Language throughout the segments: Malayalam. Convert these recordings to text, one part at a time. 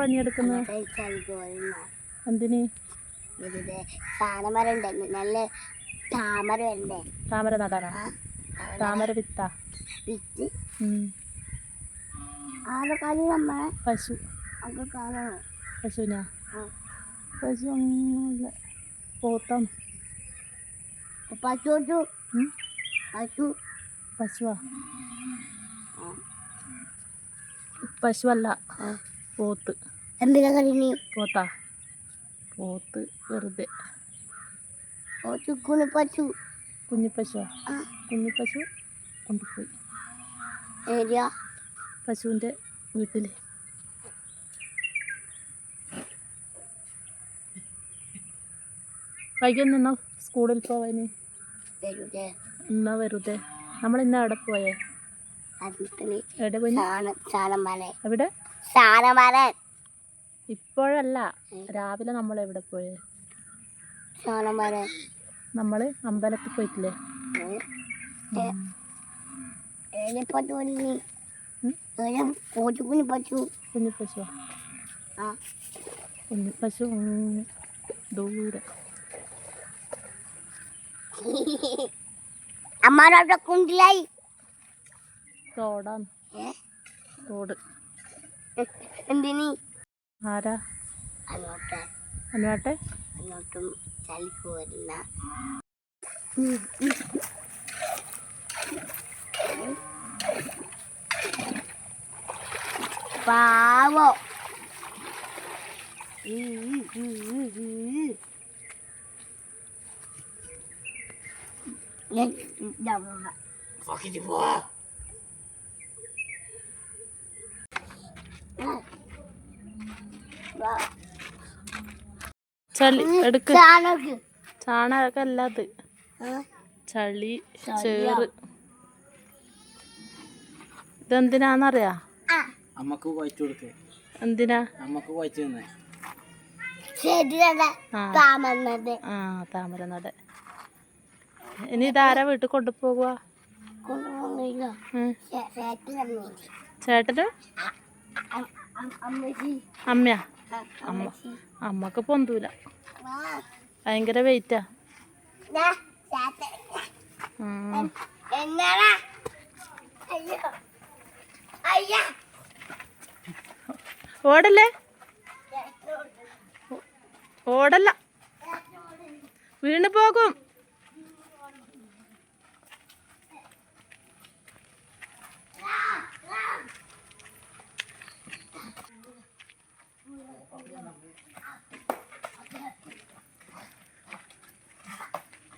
പണിയെടുക്കുന്നത് എന്തിന്? താമര നല്ല താമര താമര നടാനാ? താമര വിത്താ? പശു. പശുവിനാ. പശു പോത്തം. പശു? പശു. പശുവാ? പശുവല്ല. പോത്ത്. എന്തിനാ കരിഞ്ഞ് പോത്താ പോത്ത് വെറുതെ കുഞ്ഞിപ്പശു കുഞ്ഞിപ്പശു കുഞ്ഞിപ്പശു കൊണ്ടുപോയി. ഏരിയ. പശുവിന്റെ വീട്ടിൽ വൈകുന്നേരം നിന്നോ സ്കൂളിൽ പോവാന്. എന്നാ വെറുതെ. നമ്മൾ ഇന്ന് അവിടെ പോയേ? എവിടെ പോയി സാധനം സാധനമാരെ എവിടെ സാധനമാരെ ഇപ്പോഴല്ല രാവിലെ നമ്മൾ എവിടെ പോയേ? സാധനമാരെ നമ്മൾ അമ്പലത്തിൽ പോയിട്ടില്ലേ? കുഞ്ഞിപ്പശു ദൂരെ. അമ്മാരോടെ കുണ്ടിലായി. റോഡാണ്. റോഡ്. എന്തിനി? ആരാ? അങ്ങോട്ട് അനുവാട്ടെ അങ്ങോട്ടും ചലിക്ക് വരുന്ന പാവോ. ഞാൻ ഇതാ ചളി എടുക്ക്. ചാണക്. ചാണകമൊക്കെ അത്. ചളി ചേറ്. ഇതെന്തിനാന്നറിയാ? അമ്മയ്ക്ക് കുഴച്ചു കൊടുക്ക്. എന്തിനാ? അമ്മയ്ക്ക് കുഴച്ചു തന്നെ. ആ. താമര നട ഇനി ഇതാരാ വീട്ടിൽ കൊണ്ടുപോകുക ചേട്ടന്? അമ്മയാ? ആ, അമ്മച്ചി. അമ്മയ്ക്ക് പൊന്തൂല. ഭയങ്കര വെയിറ്റാ ഓടല്ലേ? ഓടല്ല. വീണ് പോകും.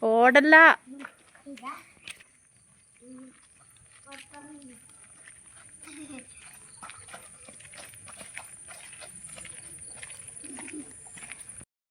ഓടല്ല.